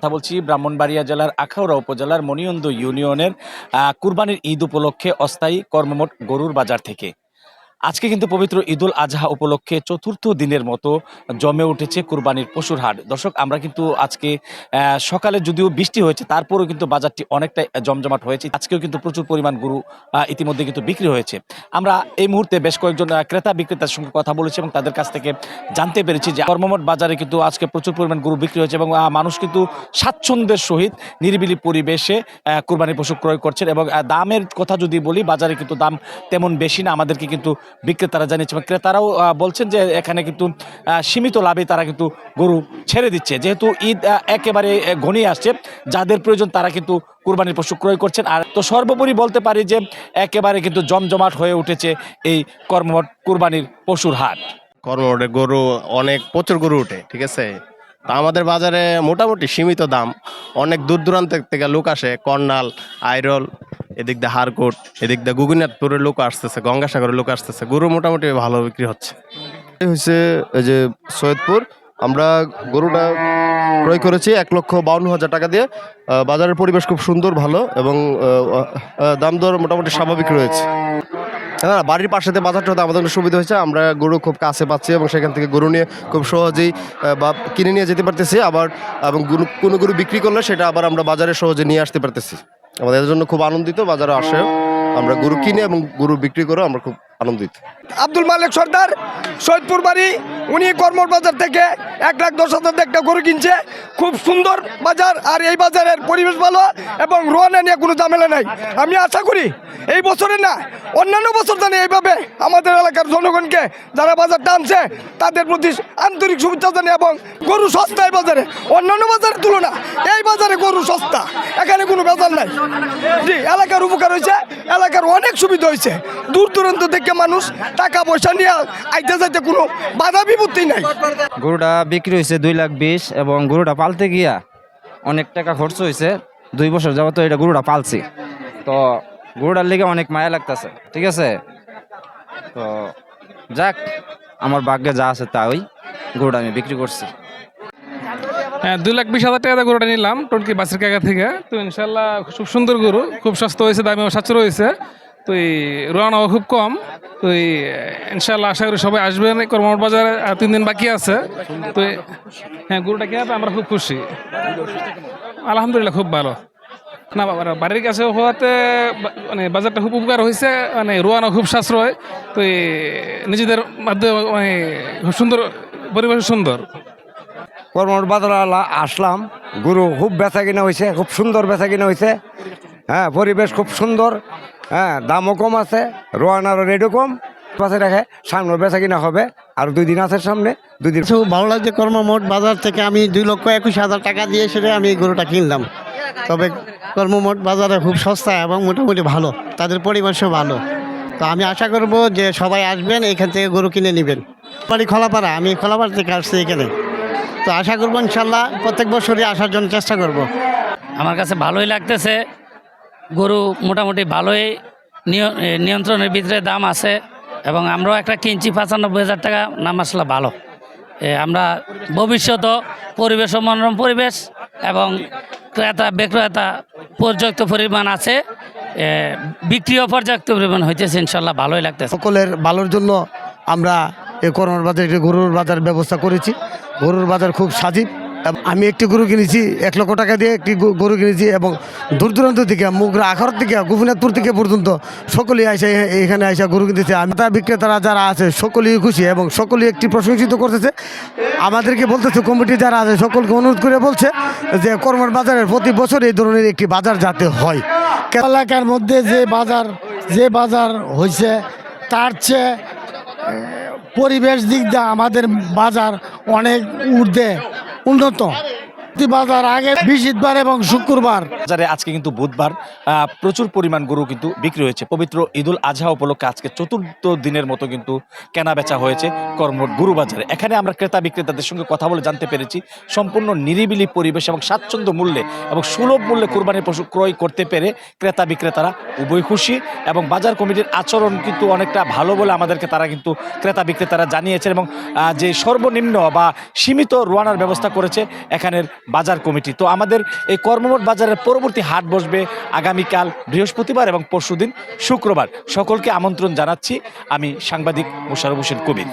কথা বলছি ব্রাহ্মণবাড়িয়া জেলার আখাউড়া উপজেলার মণিয়ন্দ ইউনিয়নের কুরবানির ঈদ উপলক্ষে অস্থায়ী কর্মমোট গরুর বাজার থেকে। আজকে কিন্তু পবিত্র ঈদুল আজহা উপলক্ষে চতুর্থ দিনের মতো জমে উঠেছে কুরবানির পশুর হাট। দর্শক আমরা কিন্তু আজকে সকালে যদিও বৃষ্টি হয়েছে তারপরেও কিন্তু বাজারটি অনেকটাই জমজমাট হয়েছে। আজকেও কিন্তু প্রচুর পরিমাণ গরু ইতিমধ্যে কিন্তু বিক্রি হয়েছে। আমরা এই মুহূর্তে বেশ কয়েকজন ক্রেতা বিক্রেতার সঙ্গে কথা বলেছি এবং তাদের কাছ থেকে জানতে পেরেছি যে কর্মমঠ বাজারে কিন্তু আজকে প্রচুর পরিমাণ গরু বিক্রি হয়েছে এবং মানুষ কিন্তু স্বাচ্ছন্দ্যের সহিত নিরিবিলি পরিবেশে আহ, কুরবানি পশু ক্রয় করছেন এবং দামের কথা যদি বলি বাজারে কিন্তু দাম তেমন বেশি না। আমাদেরকে কিন্তু বিক্রেতারা জানিয়েছে এবং ক্রেতারাও বলছেন যে এখানে কিন্তু সীমিত লাভে তারা কিন্তু গরু ছেড়ে দিচ্ছে। যেহেতু ঈদ একেবারে ঘনিয়ে আসছে, যাদের প্রয়োজন তারা কিন্তু কুরবানির পশু ক্রয় করছেন। আর তো সর্বোপরি বলতে পারি যে একেবারে কিন্তু জমজমাট হয়ে উঠেছে এই কর্মমঠ কুরবানির পশুর হাট। কর্মমোটে গরু, অনেক, প্রচুর গরু ওঠে, ঠিক আছে? তা আমাদের বাজারে মোটামুটি সীমিত দাম। অনেক দূর দূরান্ত থেকে লোক আসে, কর্নাল, আইরল এদিক দিয়ে হারকোট এদিক দিয়ে গুগুনাথপুরের লোক আসতেছে, গঙ্গাসাগরের লোক আসতেছে। গরু মোটামুটি ভালো বিক্রি হচ্ছে। হচ্ছে এই যে সৈয়দপুর। আমরা গরুটা ক্রয় করেছি এক লক্ষ বাউন্ন হাজার টাকা দিয়ে। বাজারের পরিবেশ খুব সুন্দর, ভালো এবং দাম দর মোটামুটি স্বাভাবিক রয়েছে। হ্যাঁ বাড়ির পাশেতে বাজারটা হতে আমাদের সুবিধা হয়েছে। আমরা গরু খুব কাছে পাচ্ছি এবং সেখান থেকে গরু নিয়ে খুব সহজেই বা কিনে নিয়ে যেতে পারতেছি। আবার, এবং কোনো গরু বিক্রি করলে সেটা আবার আমরা বাজারে সহজে নিয়ে আসতে পারতেছি। আমাদের জন্য খুব আনন্দিত, বাজারে আসে আমরা গরু কিনে এবং গরু বিক্রি করে আমরা খুব আনন্দিত। আব্দুল মালিক সর্দার, সৈয়দপুর বাড়ি, উনি কর্মর বাজার থেকে এক লাখ দশ হাজার একটা গরু কিনছে। খুব সুন্দর বাজার, আর এই বাজারের পরিবেশ ভালো এবং রোয়ানা নিয়ে কোনো ঝামেলা নাই। আমি আশা করি এই বছরে না, অন্যান্য বছর জানি এইভাবে আমাদের এলাকার জনগণকে যারা বাজার টানছে, তাদের প্রতি আন্তরিক শুভেচ্ছা জানি এবং গরু সস্তা এই বাজারে। অন্যান্য বাজারের তুলনা, এই বাজারে গরু সস্তা, এখানে কোনো বাজার নাই। জি, এলাকার উপকার হয়েছে, এলাকার অনেক সুবিধা হয়েছে। দূর দূরান্ত থেকে মানুষ টাকা পয়সা নিয়ে আইতে যাইতে কোনো বাধা বিপত্তি নাই। গরুটা বিক্রি হয়েছে দুই লাখ বিশ এবং গরুটা পালতে গিয়া অনেক টাকা খরচ হয়েছে। দুই বছর যাবত এটা গরুটা পালছি। তো গরুটার লেগে অনেক মায়া লাগতেছে ঠিক আছে? তো যাক আমার ভাগ্যে যা আছে তা ওই গরুটা আমি বিক্রি করছি। হ্যাঁ দুই লাখ বিশ হাজার টাকা গরুটা নিলাম টনকি বাসের কাকা থেকে। তো ইনশাল্লাহ খুব সুন্দর গরু খুব সস্তা হয়েছে দামিও সাশ্রয় হয়েছে। তো এই রোয়ানাও খুব কম। তো এই ইনশাল্লাহ আশা করি সবাই আসবেন কর্মমঠ বাজারে আর তিন দিন বাকি আছে। তো হ্যাঁ গরুটা কেনাতে আমরা খুব খুশি। আলহামদুলিল্লাহ খুব ভালো। না বাড়ির কাছে হওয়াতে মানে বাজারটা খুব উপকার হয়েছে মানে রোয়ানো খুব সাশ্রয়। তো এই, নিজেদের মাধ্যমে মানে খুব সুন্দর, পরিবেশ সুন্দর। কর্মর বাজার আসলাম। গরু খুব বেচা কিনা হয়েছে, খুব সুন্দর বেচা কিনা হয়েছে। হ্যাঁ পরিবেশ খুব সুন্দর। হ্যাঁ দামও কম আছে রোয়ানারও রেটও কম। পাশে রেখে সামনে বেচা কিনা হবে আর দুই দিন আছে সামনে দুই দিন খুব ভালো লাগছে কর্মমোট বাজার থেকে আমি দুই লক্ষ একুশ হাজার টাকা দিয়ে সেটা আমি গরুটা কিনলাম। তবে কর্মমোট বাজারে খুব সস্তা এবং মোটামুটি ভালো তাদের পরিবেশও ভালো। তো আমি আশা করব যে সবাই আসবেন এখান থেকে গরু কিনে নেবেন। বাড়ি খোলাপাড়া আমি খোলাপাড়া থেকে আসছি এখানে। তো আশা করব ইনশাল্লাহ প্রত্যেক বছরই আসার জন্য চেষ্টা করব। আমার কাছে ভালোই লাগতেছে গরু মোটামুটি ভালোই নিয়- নিয়ন্ত্রণের ভিতরে দাম আছে এবং আমরাও একটা কিনছি পঁচানব্বই হাজার টাকা, নাম আসলে ভালো। আমরা ভবিষ্যত পরিবেশ মনোরম পরিবেশ এবং ক্রেতা বিক্রেতা পর্যাপ্ত পরিমাণ আছে বিক্রিও পর্যাপ্ত পরিমাণ হইতেছে ইনশাল্লাহ ভালোই লাগতেছে। সকলের ভালোর জন্য আমরা এই করোনার বাজারে গরুর বাজার ব্যবস্থা করেছি। গরুর বাজার খুব সাজিব। আমি একটি গরু কিনেছি, এক লক্ষ টাকা দিয়ে একটি গরু- কিনেছি এবং দূর দূরান্ত থেকে, মুগরা আখর থেকে, গোপীনাথপুর থেকে পর্যন্ত সকলেই আসে এখানে আসা গরু কিনতেছে। আমি তার বিক্রেতারা যারা আছে, সকলেই খুশি এবং সকলেই একটি প্রশংসিত করতেছে। আমাদেরকে বলতেছে, কমিটি যারা আছে, সকলকে অনুরোধ করে বলছে যে কর্মর বাজারের প্রতি বছর এই ধরনের একটি বাজার যাতে হয়। এলাকার মধ্যে যে বাজার যে বাজার হয়েছে তার চেয়ে পরিবেশ দিক দিয়ে আমাদের বাজার অনেক ঊর্ধ্বে। উন্নত প্রতি বাজার আগে বৃহস্পতিবার এবং শুক্রবার। বাজারে আজকে কিন্তু বুধবার প্রচুর পরিমাণ গরু কিন্তু বিক্রি হয়েছে। পবিত্র ঈদুল আজহা উপলক্ষে আজকে চতুর্থ দিনের মতো কিন্তু কেনা বেচা হয়েছে কর্মট গরু বাজারে। এখানে আমরা ক্রেতা বিক্রেতাদের সঙ্গে কথা বলে জানতে পেরেছি, সম্পূর্ণ নিরিবিলি পরিবেশ এবং স্বাচ্ছন্দ্য মূল্যে এবং সুলভ মূল্যে কুরবানির পশু ক্রয় করতে পেরে ক্রেতা বিক্রেতারা উভয় খুশি এবং বাজার কমিটির আচরণ কিন্তু অনেকটা ভালো বলে আমাদেরকে তারা কিন্তু ক্রেতা বিক্রেতারা জানিয়েছেন এবং যে সর্বনিম্ন বা সীমিত রোয়ানার ব্যবস্থা করেছে এখানের বাজার কমিটি। তো আমাদের এই কর্মমোট বাজারের পরবর্তী হাট বসবে আগামীকাল বৃহস্পতিবার এবং পরশুদিন শুক্রবার। সকলকে আমন্ত্রণ জানাচ্ছি। আমি সাংবাদিক মোশারফ হোসেন কবির।